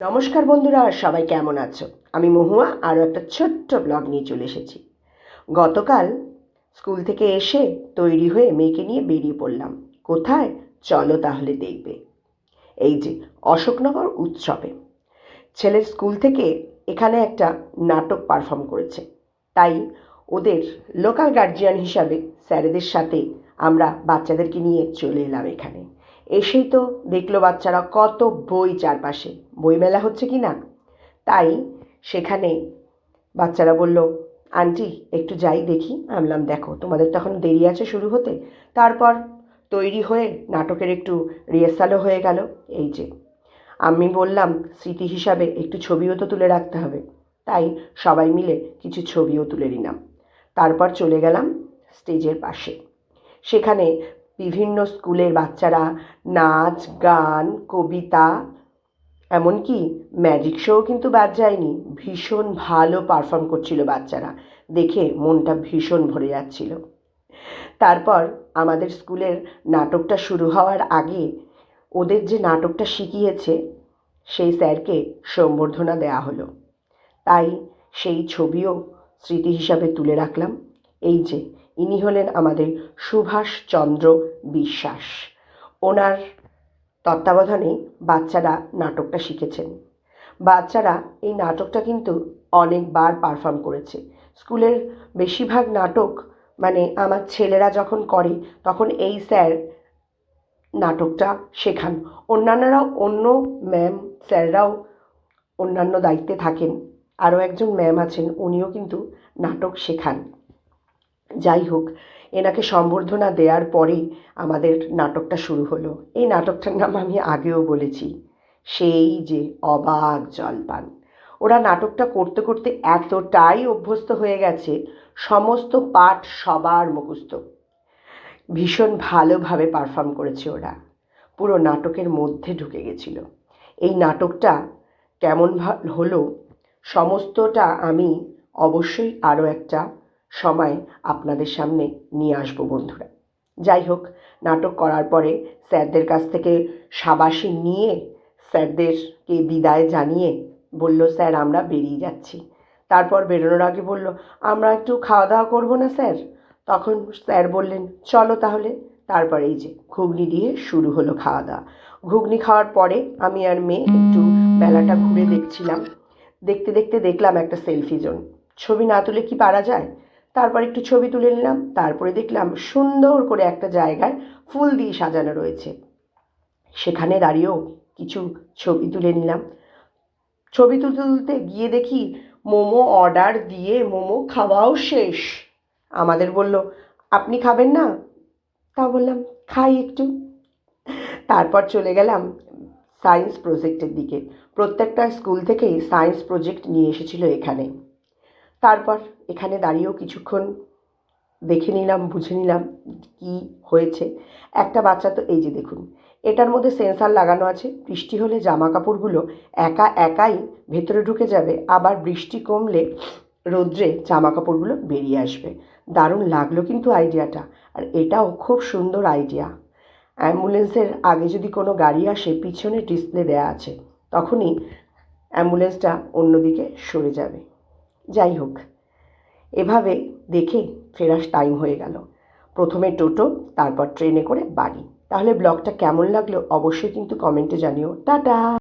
নমস্কার বন্ধুরা আর সবাই কেমন আছো? আমি মহুয়া, আরও একটা ছোট্ট ব্লগ নিয়ে চলে এসেছি। গতকাল স্কুল থেকে এসে তৈরি হয়ে মেয়েকে নিয়ে বেরিয়ে পড়লাম। কোথায়? চলো তাহলে দেখবে। এই যে অশোকনগর উৎসবে। ছেলের স্কুল থেকে এখানে একটা নাটক পারফর্ম করেছে। তাই ওদের লোকাল গার্জিয়ান হিসাবে স্যারেদের সাথে আমরা বাচ্চাদেরকে নিয়ে চলে এলাম এখানে। এসেই তো দেখল বাচ্চারা কত বই চারপাশে। বইমেলা হচ্ছে কি না? তাই সেখানে বাচ্চারা বলল, আন্টি, একটু যাই দেখি। আমি বললাম, দেখো, তোমাদের তখন দেরি আছে শুরু হতে। তারপর তৈরি হয়ে নাটকের একটু রিহার্সালও হয়ে গেল। এই যে, আমি বললাম, স্মৃতি হিসাবে একটু ছবিও তো তুলে রাখতে হবে। তাই সবাই মিলে কিছু ছবিও তুলে নিলাম। তারপর চলে গেলাম স্টেজের পাশে। সেখানে বিভিন্ন স্কুলের বাচ্চারা নাচ, গান, কবিতা, এমনকি ম্যাজিক শোও কিন্তু বাদ যায়নি। ভীষণ ভালো পারফর্ম করছিল বাচ্চারা। দেখে মনটা ভীষণ ভরে যাচ্ছিল। তারপর আমাদের স্কুলের নাটকটা শুরু হওয়ার আগে ওদের যে নাটকটা শিখিয়েছে, সেই স্যারকে সম্বর্ধনা দেওয়া হলো। তাই সেই ছবিও স্মৃতি হিসাবে তুলে রাখলাম। এই যে ইনি হলেন আমাদের সুভাষচন্দ্র বিশ্বাস। ওনার তত্ত্বাবধানে বাচ্চারা নাটকটা শিখেছেন। বাচ্চারা এই নাটকটা কিন্তু অনেকবার পারফর্ম করেছে। স্কুলের বেশিরভাগ নাটক মানে আমার ছেলেরা যখন করে, তখন এই স্যার নাটকটা শেখান। অন্যান্যরাও অন্য ম্যাম স্যাররাও অন্যান্য দায়িত্বে থাকেন। আরও একজন ম্যাম আছেন, উনিও কিন্তু নাটক শেখান। যাই হোক, এনাকে সম্বর্ধনা দেওয়ার পরেই আমাদের নাটকটা শুরু হলো। এই নাটকটার নাম আমি আগেও বলেছি, সেই যে অবাক জলপান। ওরা নাটকটা করতে করতে এতটাই অভ্যস্ত হয়ে গেছে, সমস্ত পাঠ সবার মুখস্থ। ভীষণ ভালোভাবে পারফর্ম করেছে ওরা। পুরো নাটকের মধ্যে ঢুকে গেছিল। এই নাটকটা কেমন হলো, সমস্তটা আমি অবশ্যই আরও একটা সময় আপনাদের সামনে নিয়ে আসব বন্ধুরা। যাই হোক, নাটক করার পরে স্যারদের কাছ থেকে সাবাসী নিয়ে স্যারদেরকে বিদায় জানিয়ে বলল, স্যার, আমরা বেরিয়ে যাচ্ছি। তারপর বেরোনোর আগে বলল, আমরা একটু খাওয়া দাওয়া করব না, স্যার? তখন স্যার বললেন, চলো তাহলে। তারপর এই যে ঘুগনি দিয়ে শুরু হলো খাওয়া দাওয়া ঘুগনি খাওয়ার পরে আমি আর মেয়ে একটু মেলাটা ঘুরে দেখছিলাম। দেখতে দেখতে দেখলাম একটা সেলফি জোন। ছবি না তুলে কি পারা যায়? তারপর একটু ছবি তুলে নিলাম, তারপরে দেখলাম সুন্দর করে একটা জায়গায় ফুল দিয়ে সাজানো রয়েছে। সেখানে দাঁড়িয়েও কিছু ছবি তুলে নিলাম। ছবি তুলতে তুলতে গিয়ে দেখি মোমো অর্ডার দিয়ে মোমো খাওয়াও শেষ। আমাদের বলল, আপনি খাবেন না? তা বললাম, খাই একটু। তারপর চলে গেলাম সায়েন্স প্রজেক্টের দিকে। প্রত্যেকটা স্কুল থেকেই সায়েন্স প্রজেক্ট নিয়ে এসেছিল এখানে। তারপর এখানে দাঁড়িয়েও কিছুক্ষণ দেখে নিলাম, বুঝে নিলাম কি হয়েছে। একটা বাচ্চা তো এই যে দেখুন, এটার মধ্যে সেন্সার লাগানো আছে, বৃষ্টি হলে জামা কাপড়গুলো একা একাই ভেতরে ঢুকে যাবে, আবার বৃষ্টি কমলে রোদ্রে জামা কাপড়গুলো বেরিয়ে আসবে। দারুণ লাগল কিন্তু আইডিয়াটা, আর এটাও খুব সুন্দর আইডিয়া। অ্যাম্বুলেন্সের আগে যদি কোনো গাড়ি আসে, পিছনে ডিসপ্লে দেওয়া আছে, তখনই অ্যাম্বুলেন্সটা অন্যদিকে সরে যাবে। যাই হোক, এভাবে দেখে ফেরার টাইম হয়ে গেল। প্রথমে টোটো, তারপর ট্রেনে করে বাড়ি। তাহলে ব্লগটা কেমন লাগল অবশ্যই কিন্তু কমেন্টে জানিও। টাটা!